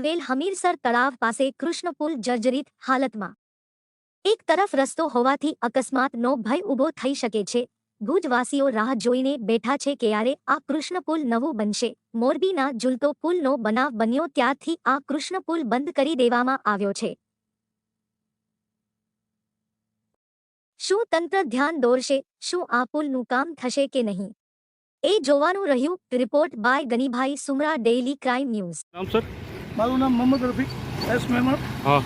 આવેલ હમીરસર તળાવ પાસે કૃષ્ણપુલ જર્જરિત હાલતમાં. એક તરફ રસ્તો હોવાથી અકસ્માતનો ભય ઊભો થઈ શકે છે. ભુજવાસીઓ રાહ જોઈને બેઠા છે કે યારે આ કૃષ્ણપુલ નવું બનશે. મોરબીના ઝૂલતો પુલનો બનાવ બન્યો ત્યારથી આ કૃષ્ણપુલ બંધ કરી દેવામાં આવ્યો છે. શું તંત્ર ધ્યાન દોરશે? શું આ પુલનું કામ થશે કે નહીં? એ જોવાનું રહ્યું. Report by Ganibhai Sumra, daily crime news. મારું નામ મોહમ્મદ રફીક. એસ મહેમદ હા.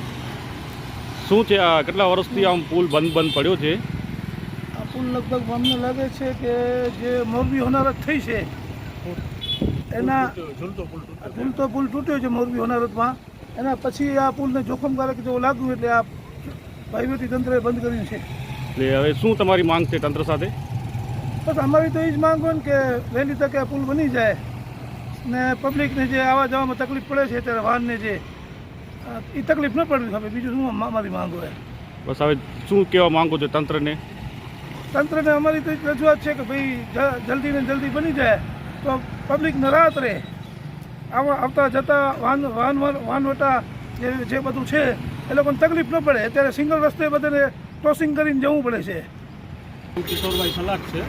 શું છે આ? કેટલા વર્ષથી આમ પુલ બંધ બંધ પડ્યો છે? આ પુલ લગભગ અમને લાગે છે કે જે મોરબી હોનારત થઈ છે એના ઝૂલતો પુલ તૂટ્યો છે મોરબી હોનારતમાં. એના પછી આ પુલને જોખમકારક જેવું લાગ્યું એટલે આ વહીવટી તંત્રએ બંધ કર્યું છે. એટલે હવે શું તમારી માંગ છે તંત્ર સાથે? બસ અમારી તો એ જ માંગ હોય ને કે વહેલી તકે આ પુલ બની જાય. ને પબ્લિકને જે આવવા જવામાં તકલીફ પડે છે ત્યારે વાહનને જે એ તકલીફ ન પડવી હવે. બીજું શું અમારી માંગો હોય બસ હવે શું કહેવા માંગો છો તંત્રને? તંત્રને અમારી તો એક રજૂઆત છે કે ભાઈ જ- જલ્દી ને જલ્દી બની જાય. તો પબ્લિક રાહત રહે. આવા આવતા જતા વાહન વાહન વાહનવટા જે જે બધું છે એ લોકોને તકલીફ ન પડે. અત્યારે સિંગલ રસ્તે બધાને ક્રોસિંગ કરીને જવું પડે છે. કિશોરભાઈ સલાટ છે.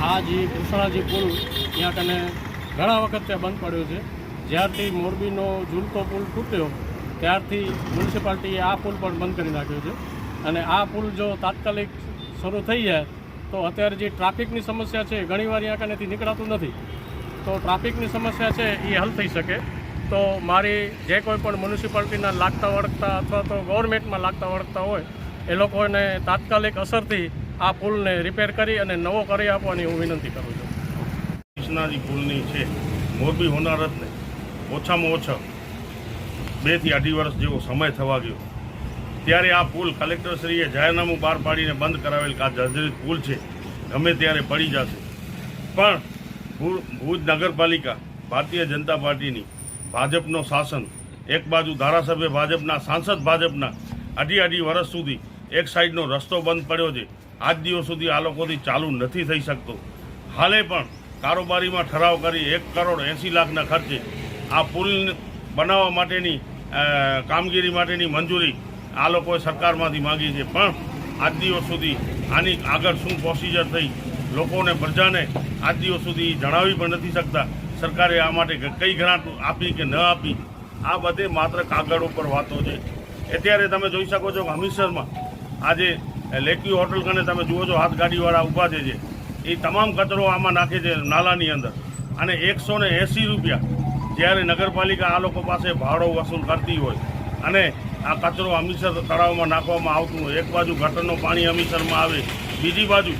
આ જે કૃષ્ણાજી પુલ ત્યાં કને ઘણા વખત ત્યાં બંધ પડ્યો છે. જ્યારથી મોરબીનો ઝૂલતો પુલ તૂટ્યો, ત્યારથી મ્યુનિસિપાલિટીએ આ પુલ પણ બંધ કરી નાખ્યો છે. અને આ પુલ જો તાત્કાલિક શરૂ થઈ જાય, તો અત્યારે જે ટ્રાફિકની સમસ્યા છે ઘણીવાર અહીંયા કનેથી નીકળાતું નથી. તો ટ્રાફિકની સમસ્યા છે, એ હલ થઈ શકે. તો મારી જે કોઈ પણ મ્યુનિસિપાલિટીના લાગતા વળગતા અથવા તો ગવર્મેન્ટમાં લાગતા વળગતા હોય, એ લોકોને તાત્કાલિક અસરથી આ પુલને રિપેર કરી અને નવો કરી આપવાની હું વિનંતી કરું છું. કૃષ્ણાજી પુલની છે. મોરબી હોનારતને ઓછામાં ઓછા બેથી અઢી વર્ષ જેવો સમય થવા ગયો. ત્યારે આ પુલ કલેક્ટરશ્રીએ જાહેરનામું બહાર પાડીને બંધ કરાવેલ આ જર્જરિત પુલ છે. ગમે ત્યારે પડી જશે. પણ ભુજ નગરપાલિકા, ભારતીય જનતા પાર્ટીની ભાજપનો શાસન, એક બાજુ ધારાસભ્ય ભાજપના, સાંસદ ભાજપના અઢી અઢી વર્ષ સુધી એક સાઈડનો રસ્તો બંધ પડ્યો છે. આજ દિવસ સુધી આ લોકોથી ચાલુ નથી થઈ શકતો. હાલે પણ કારોબારીમાં ઠરાવ કરી એક કરોડ એંસી લાખના ખર્ચે આ પુલ બનાવવા માટેની કામગીરી માટેની મંજૂરી આ લોકોએ સરકારમાંથી માંગી છે. પણ આજ દિવસ સુધી આની આગળ શું પ્રોસિજર થઈ લોકોને પ્રજાને આજ દિવસ સુધી જણાવી પણ નથી શકતા. સરકારે આ માટે કઈ ગ્રાન્ટ આપી કે ન આપી, આ બધે માત્ર કાગળ ઉપર વાતો છે. અત્યારે તમે જોઈ શકો છો કે હમીરસરમાં આજે લેકી હોટલ કને તમે જુઓ છો, હાથગાડીવાળા ઊભા છે એ તમામ કચરો આમાં નાખે છે નાલાની અંદર. અને એકસો ને એંસી રૂપિયા જ્યારે નગરપાલિકા આ લોકો પાસે ભાડો વસૂલ કરતી હોય. અને આ કચરો અમીસર તળાવમાં નાખવામાં આવતું હોય. એક બાજુ ગટરનું પાણી અમીસરમાં આવે, બીજી બાજુ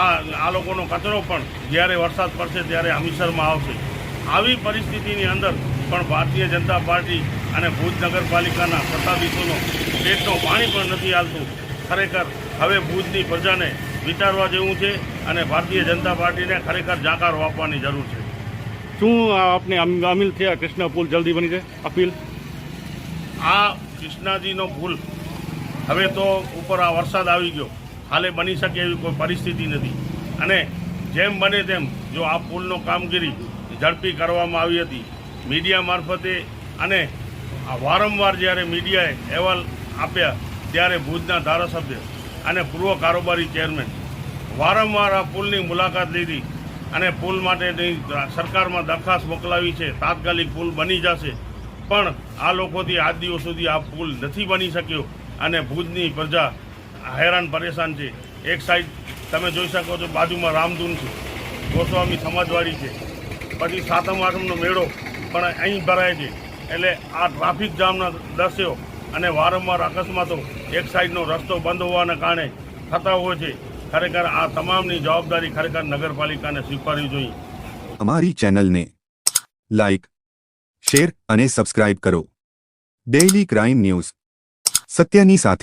આ આ લોકોનો કચરો પણ જ્યારે વરસાદ પડશે ત્યારે અમીસરમાં આવશે. આવી પરિસ્થિતિની અંદર પણ ભારતીય જનતા પાર્ટી અને ભુજ નગરપાલિકાના સત્તાધીશોનો પેટનું પાણી પણ નથી હાલતું. ખરેખર હવે ભુજની પ્રજાને વિચારવા જેવું છે અને ભારતીય જનતા પાર્ટીને ખરેખર જાકારો આપવાની જરૂર છે. શું આપને અમિલ થયા કૃષ્ણ પુલ જલ્દી બની જાય અપીલ? આ કૃષ્ણાજીનો પુલ હવે તો ઉપર આ વરસાદ આવી ગયો. હાલે બની શકે એવી કોઈ પરિસ્થિતિ નથી. અને જેમ બને તેમ જો આ પુલનો કામગીરી ઝડપી કરવામાં આવી હતી મીડિયા મારફતે અને વારંવાર જ્યારે મીડિયાએ અહેવાલ આપ્યા ત્યારે ભુજના ધારાસભ્ય અને પૂર્વ કારોબારી ચેરમેન વારંવાર આ પુલની મુલાકાત લીધી અને પુલ માટેની સરકારમાં દરખાસ્ત મોકલાવી છે, તાત્કાલિક પુલ બની જશે. પણ આ લોકોથી આજ દિવસ સુધી આ પુલ નથી બની શક્યો અને ભુજની પ્રજા હેરાન પરેશાન છે. એક સાઈડ તમે જોઈ શકો છો, બાજુમાં રામધૂન છે, ગોસ્વામી સમાજવાડી છે. પછી સાતમ આઠમનો મેળો પણ અહીં ભરાય છે. એટલે આ ટ્રાફિક જામના દ્રશ્યો અને વારંવાર અકસ્માતો એક સાઈડનો રસ્તો બંધ હોવાના કારણે થતા હોય છે. ખરેખર આ તમામની જવાબદારી ખરેખર નગરપાલિકાને સ્વીકારવી જોઈએ. અમારી ચેનલને લાઇક શેર અને સબસ્ક્રાઇબ કરો. Daily crime news. સત્યની સાથે.